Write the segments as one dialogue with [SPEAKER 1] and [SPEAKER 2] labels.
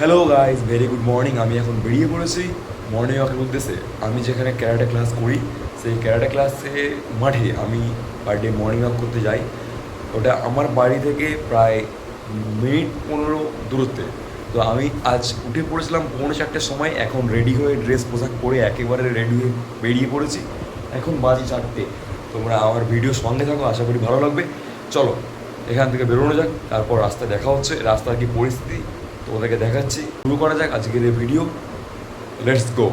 [SPEAKER 1] Hello guys very good morning আমি এখন বেরিয়ে পড়েছি। মর্নিং ওয়াকের উদ্দেশ্যে। আমি যেখানে ক্যারাটে ক্লাস করি, সেই ক্যারাটে ক্লাসে মাঠে আমি পার ডে মর্নিং ওয়াক করতে যাই। ওটা আমার বাড়ি থেকে প্রায় মিনিট পনেরো দূরত্বে। তো আমি আজ উঠে পড়েছিলাম পৌনে চারটের সময়। এখন রেডি হয়ে ড্রেস পোশাক পরে একেবারে রেডি হয়ে বেরিয়ে পড়েছি। এখন বাজে চারটে। তোমরা আমার ভিডিও সঙ্গে থাকো, আশা করি ভালো লাগবে। চলো, এখান থেকে বেরোনো যাক। তারপর রাস্তায় দেখা হচ্ছে। রাস্তার কি পরিস্থিতি? তোমাদেরকে দেখাচ্ছি। শুরু করা যাক আজকের এই ভিডিও লেটস গো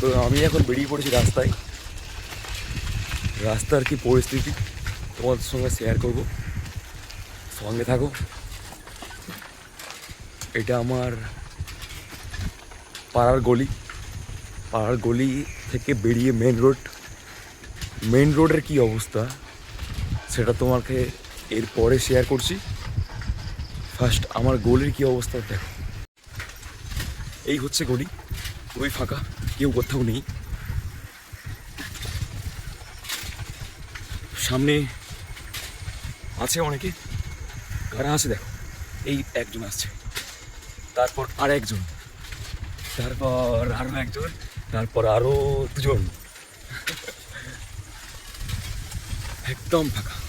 [SPEAKER 1] তো আমি এখন বেরিয়ে পড়েছি রাস্তায়। রাস্তার কি পরিস্থিতি? তোমাদের সঙ্গে শেয়ার করব। সঙ্গে থাকো। এটা আমার পাড়ার গলি। পাড়ার গলি থেকে বেরিয়ে মেন রোড মেন রোডের কি অবস্থা? সেটা তোমাকে এরপরে শেয়ার করছি। ফার্স্ট আমার গলির কি অবস্থা দেখো। এই হচ্ছে গলি। ওই ফাঁকা। কেউ কোথাও নেই। সামনে আছে অনেকে। কারা আছে দেখো। এই একজন আসছে। তারপর আর একজন তারপর আরও একজন। তারপর আরও দুজন। একদম ফাঁকা।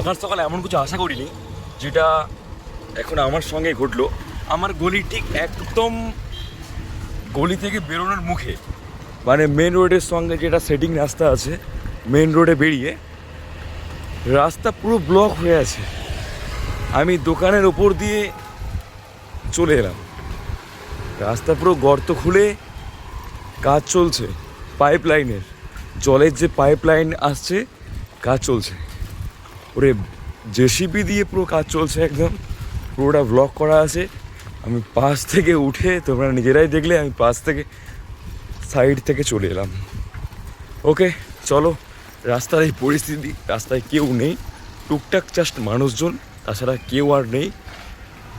[SPEAKER 1] সকাল সকাল এমন কিছু আশা করিনি, যেটা এখন আমার সঙ্গে ঘটলো। আমার গলি ঠিক একদম গলি থেকে বেরোনোর মুখে মানে মেন রোডের সঙ্গে যেটা সেটিং রাস্তা আছে মেন রোডে বেরিয়ে রাস্তা পুরো ব্লক হয়ে আছে। আমি দোকানের ওপর দিয়ে চলে এলাম। রাস্তা পুরো গর্ত খুলে কাজ চলছে পাইপ লাইনের জলের যে পাইপ লাইন আসছে, কাজ চলছে। ওরে, জেসিপি দিয়ে পুরো কাজ চলছে একদম। পুরোটা ব্লক করা আছে। আমি পাশ থেকে উঠে তোমরা নিজেরাই দেখলে, আমি পাশ থেকে সাইড থেকে চলে এলাম। ওকে, চলো, রাস্তার এই পরিস্থিতি, রাস্তায় কেউ নেই। টুকটাক জাস্ট মানুষজন, তাছাড়া কেউ আর নেই।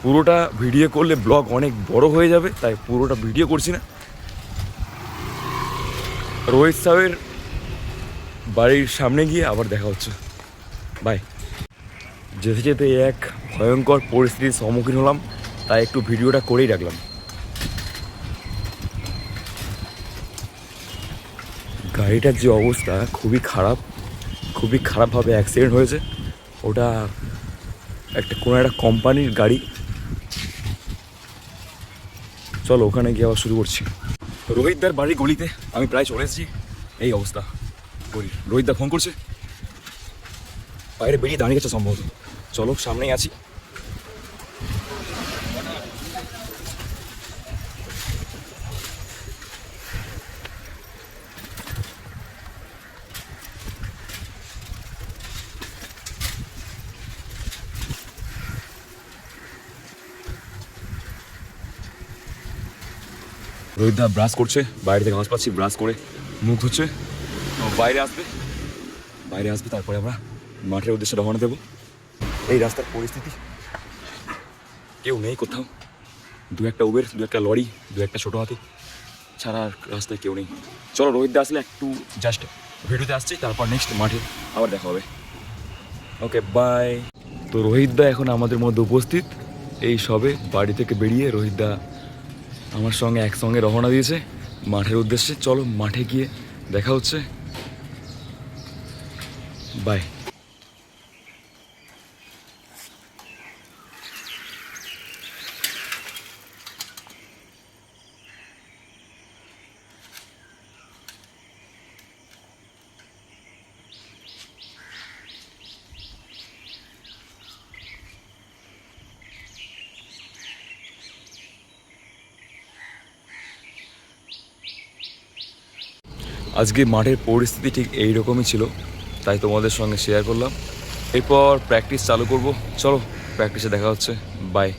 [SPEAKER 1] পুরোটা ভিডিও করলে ব্লগ অনেক বড় হয়ে যাবে, তাই পুরোটা ভিডিও করছি না। রোহিত সাহেবের বাড়ির সামনে গিয়ে আবার দেখা হচ্ছে। বাই। যেতে যেতে এক ভয়ঙ্কর পরিস্থিতির সম্মুখীন হলাম, তাই একটু ভিডিওটা করেই রাখলাম। গাড়িটার যে অবস্থা খুবই খারাপ, খুবই খারাপভাবে অ্যাক্সিডেন্ট হয়েছে। ওটা একটা কোনো একটা কোম্পানির গাড়ি। চলো, ওখানে গিয়ে আবার শুরু করছি। রোহিতদার বাড়ির গলিতে আমি প্রায় চলে এসেছি। এই অবস্থা। গলির রোহিতদা ফোন করছে। বাইরে বেরিয়ে দাঁড়িয়ে গেছে সম্ভবত। চলো, সামনেই আছি। রোহিতদা ব্রাশ করছে, বাইরে থেকে আওয়াজ পাচ্ছি, ব্রাশ করে। মুখ ধুচ্ছে। বাইরে আসবে। বাইরে আসবে, তারপরে আমরা মাঠের উদ্দেশ্যে রওনা দেবো। এই রাস্তার পরিস্থিতি? কেউ নেই কোথাও। দু একটা উবের দু একটা লরি দু একটা ছোটো হাতি। ছাড়া আর রাস্তায় কেউ নেই। চলো রোহিতদা আসলে একটু জাস্ট ভিডিওতে আসছি তারপর নেক্সট মাঠে আবার দেখা হবে। ওকে বাই তো রোহিতদা এখন আমাদের মধ্যে উপস্থিত। এই সবে বাড়ি থেকে বেরিয়ে রোহিতদা আমার সঙ্গে একসঙ্গে রওনা দিয়েছে মাঠের উদ্দেশ্যে। চলো মাঠে গিয়ে দেখা হচ্ছে। বাই আজকে মাঠের পরিস্থিতি ঠিক এই রকমই ছিল, তাই তোমাদের সঙ্গে শেয়ার করলাম। এরপর প্র্যাকটিস চালু করব। চলো প্র্যাকটিসে দেখা হচ্ছে। বাই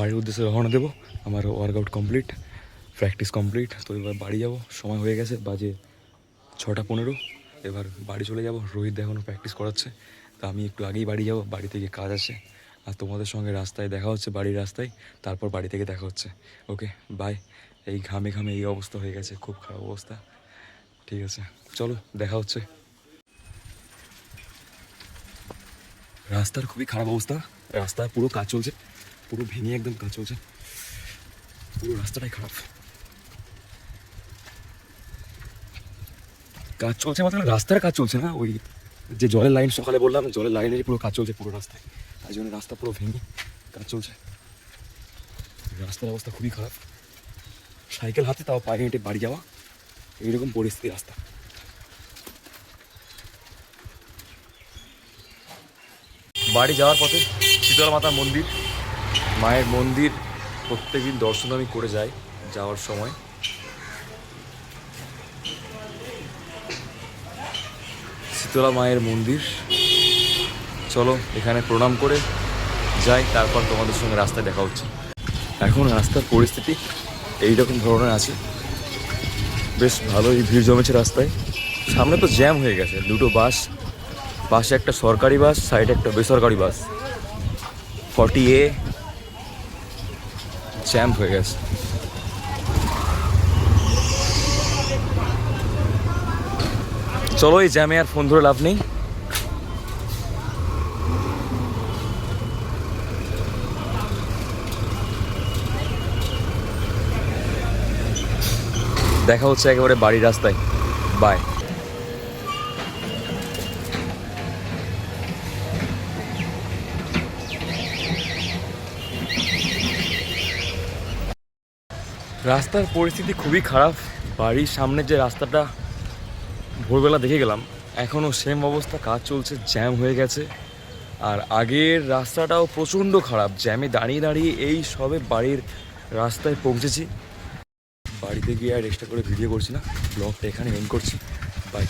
[SPEAKER 1] বাড়ির উদ্দেশ্যে রওনা দেবো। আমার ওয়ার্কআউট কমপ্লিট প্র্যাকটিস কমপ্লিট তো এবার বাড়ি যাব। সময় হয়ে গেছে, বাজে ছটা পনেরো। এবার বাড়ি চলে যাব। রোহিত এখনও প্র্যাকটিস করাচ্ছে। তো আমি একটু আগেই বাড়ি যাব। বাড়ি থেকে কাজ আছে। আর তোমাদের সঙ্গে রাস্তায় দেখা হচ্ছে, বাড়ির রাস্তায়। তারপর বাড়ি থেকে দেখা হচ্ছে। ওকে বাই এই ঘামে ঘামে এই অবস্থা হয়ে গেছে। খুব খারাপ অবস্থা। ঠিক আছে। চলো, দেখা হচ্ছে। রাস্তার খুবই খারাপ অবস্থা। রাস্তায় পুরো কাজ চলছে। পুরো ভেঙে একদম কাজ চলছে। পুরো রাস্তাটাই খারাপ। কাজ চলছে মানে রাস্তার কাজ চলছে না? ওই যে জলের লাইন সকালে বললাম, জলের লাইনেরই পুরো কাজ চলছে পুরো রাস্তায়। তাই জন্য রাস্তা পুরো ভেঙে কাজ চলছে। রাস্তার অবস্থা খুবই খারাপ। সাইকেল হাতে, তাও পায়ে হেঁটে বাড়ি যাওয়া। এইরকম পরিস্থিতি রাস্তা। বাড়ি যাওয়ার পথে শীতলা মাতা মন্দির। মায়ের মন্দির প্রত্যেকদিন দর্শন আমি করে যাই যাওয়ার সময়। শীতলা মায়ের মন্দির। চলো, এখানে প্রণাম করে যাই, তারপর তোমাদের সঙ্গে রাস্তায় দেখা হচ্ছে। এখন রাস্তার পরিস্থিতি এইরকম ধরনের আছে। বেশ ভালোই ভিড় জমেছে রাস্তায়। সামনে তো জ্যাম হয়ে গেছে, দুটো বাস, পাশে একটা সরকারি বাস, সাইডে একটা বেসরকারি বাস। ফর্টি এ জ্যাম হয়ে গেছে চলো, এই জ্যামে আর ফোন ধরে লাভ নেই। দেখা হচ্ছে একেবারে বাড়ির রাস্তায়। বাই রাস্তার পরিস্থিতি খুবই খারাপ। বাড়ির সামনে যে রাস্তাটা ভোরবেলা দেখে গেলাম এখনও সেম অবস্থা, কাজ চলছে জ্যাম হয়ে গেছে। আর আগের রাস্তাটাও প্রচণ্ড খারাপ জ্যামে দাঁড়িয়ে দাঁড়িয়ে এই সবে বাড়ির রাস্তায় পৌঁছেছি। বাড়িতে গিয়ে আর এক্সট্রা করে ভিডিও করছি না ব্লগটা এখানে এন করছি। বাই